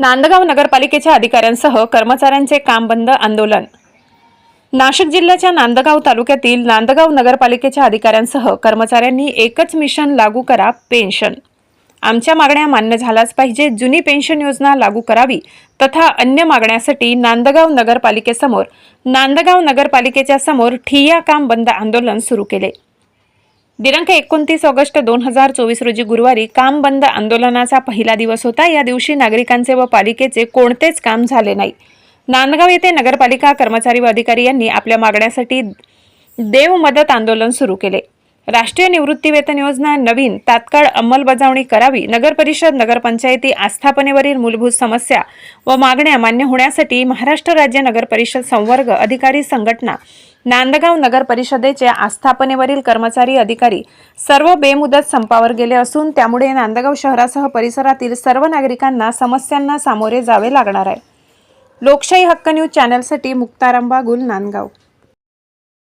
नांदगाव नगरपालिकेच्या अधिकाऱ्यांसह कर्मचाऱ्यांचे काम बंद आंदोलन. नाशिक जिल्ह्याच्या नांदगाव तालुक्यातील नांदगाव नगरपालिकेच्या अधिकाऱ्यांसह कर्मचाऱ्यांनी एकच मिशन लागू करा पेन्शन. आमच्या मागण्या मान्य झाल्याच पाहिजे. जुनी पेन्शन योजना लागू करावी तथा अन्य मागण्यासाठी नांदगाव नगरपालिकेसमोर नांदगाव नगरपालिकेच्या समोर ठिय्या काम बंद आंदोलन सुरू केले. दिनांक एकोणतीस ऑगस्ट दोन हजार चोवीस रोजी गुरुवारी काम बंद आंदोलनाचा पहिला दिवस होता. या दिवशी नागरिकांचे व पालिकेचे कोणतेच काम झाले नाही. नांदगाव येथे नगरपालिका कर्मचारी व अधिकारी यांनी आपल्या मागण्यासाठी देव मदत आंदोलन सुरू केले. राष्ट्रीय निवृत्तीवेतन योजना नवीन तात्काळ अंमलबजावणी करावी नगर परिषद नगरपंचायती आस्थापनेवरील मूलभूत समस्या व मागण्या मान्य होण्यासाठी महाराष्ट्र राज्य नगर परिषद संवर्ग अधिकारी संघटना नांदगाव नगर परिषदेचे आस्थापनेवरील कर्मचारी अधिकारी सर्व बेमुदत संपावर गेले असून त्यामुळे नांदगाव शहरासह परिसरातील सर्व नागरिकांना समस्यांना सामोरे जावे लागणार आहे. लोकशाही हक्क न्यूज चॅनलसाठी मुक्तारंबा गुल नांदगाव.